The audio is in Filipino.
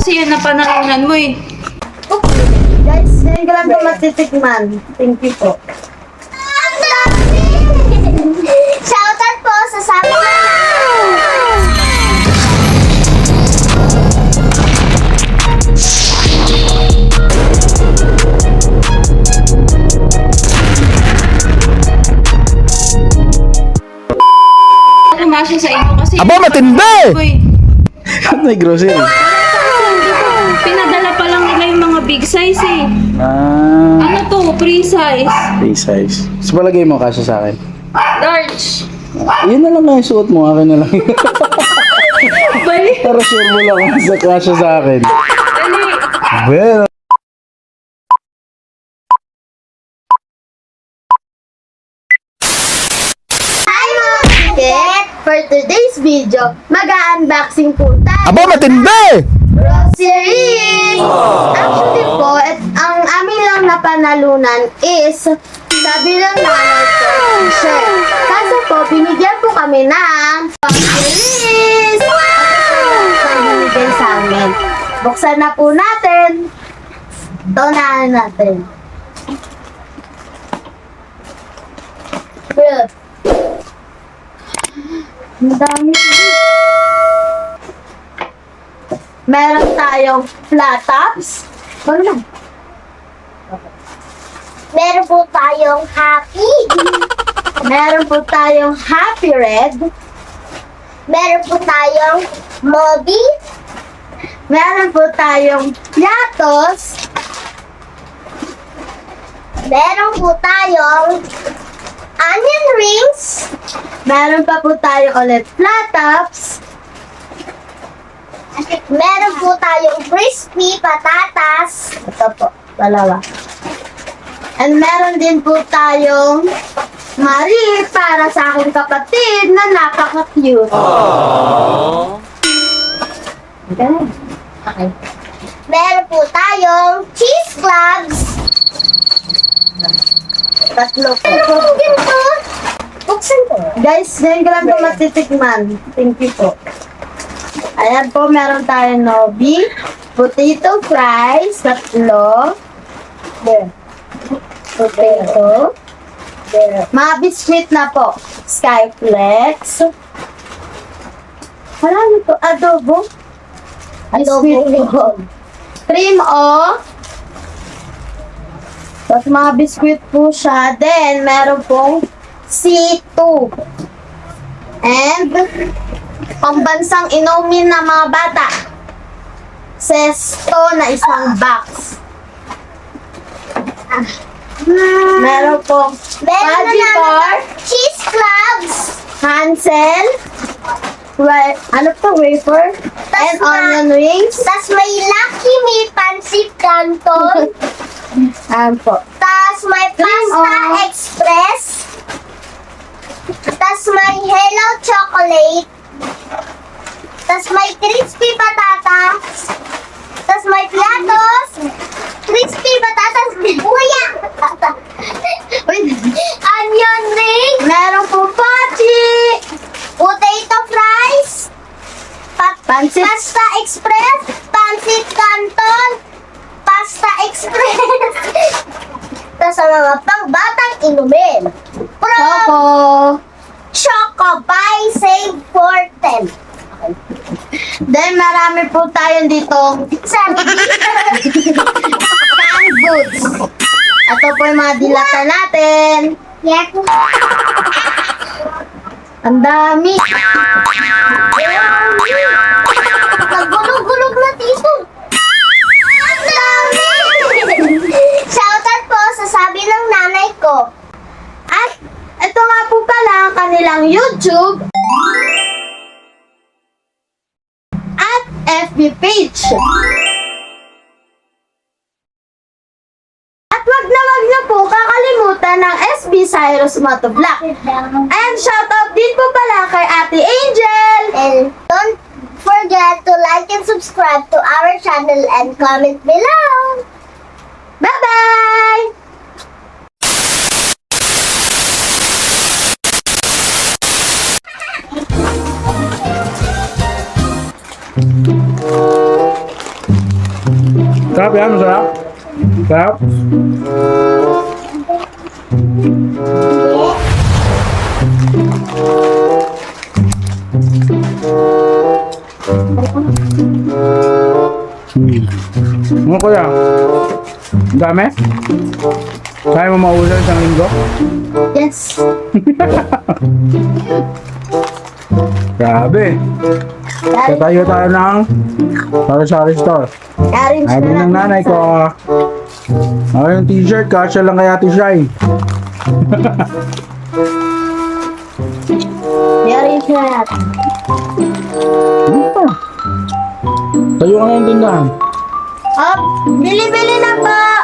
kasi yan na panalunan mo eh. Guys, ngayon ko lang ito matitikman. Thank you po. Shoutout po sa sabi na Kumasya sa inyo kasi... Aba, matindi! Uy, May grocery. Size eh. Ah, Ano to? Free size. big size. So, palagay mo kasya sa akin. Large. Yun na lang nga yung suot mo, akin na lang. Bali. Para sure mo lang kung sa kasya sa akin. Bali. Well, kit! For today's video, mag-unboxing po tayo aba, matindi! Groceries! Actually po, et, ang aming lang na panalunan is sabi ng nanay ko. Kaso po, binigyan po kami ng groceries! Wow! sa amin. Buksan na po natin. Ito na natin. Bro. Ang dami. Meron tayong flat tops. Ano lang? Meron po tayong happy. Meron po tayong happy red. Meron po tayong mobi. Meron po tayong yatos. Meron po tayong onion rings. Meron pa po tayo ulit flat tops. Meron po tayong crispy patatas. Ito po, dalawa. And meron din po tayong Marie para sa aking kapatid na napaka-cute. Okay. Okay. Meron po tayong cheese clogs. Tatlo po. Ganito. Buksan ko. Guys, ngayon ko lang ito matitikman. Thank you po. Ayan po, meron tayong nobi, potato fries, tatlo, potato, mga biscuit na po, skyflex, wala nito, adobo, po, cream o, tapos mga biscuit po siya, then meron pong C2, and pambansang inumin ng mga bata, sesto na isang box. Meron pong Meron na bar, cheese clogs. Hansel, wa- ano to, wafer, and ma- onion rings. Tas may Lucky Me Pancit Canton. Ayan po. Tas may Pasta Express. Tas may Hello Chocolate. Tas may crispy patatas. Tas may platos. Crispy patatas. Kuya! Onion ring. Meron pong pachi, Potato fries. Pa- Pancit. Pasta Express. Pancit Canton. Pasta Express. Tapos sa mga pangbatang inumin. From Choco, Choco by 10. then marami po tayo dito Sabi canned goods. Ito po yung mga dilata natin. Yeah. Ang dami. Nagulog-gulog na dito. Ang dami! Shoutout po sa sabi ng nanay ko. At ito nga po pala ang kanilang YouTube FB page. At wag na wag na po kakalimutan ng SB Cyrus Motovlog. And shoutout din po pala kay Ate Angel. And don't forget to like and subscribe to our channel and comment below. Bye-bye! Sarap yan, masarap. Sarap. Hmm. Ano kaya? Ang dami? Kaya mo maulan isang linggo? Yes. Grabe. Tatayo tayo ng sari-sari store. Arrange Sabi na ng nanay ko, ako yung t-shirt, kasya lang kay Ate Shai. I-arrange na natin. Ano pa? Tayo ka na yung tindahan. Oh, bili-bili na po.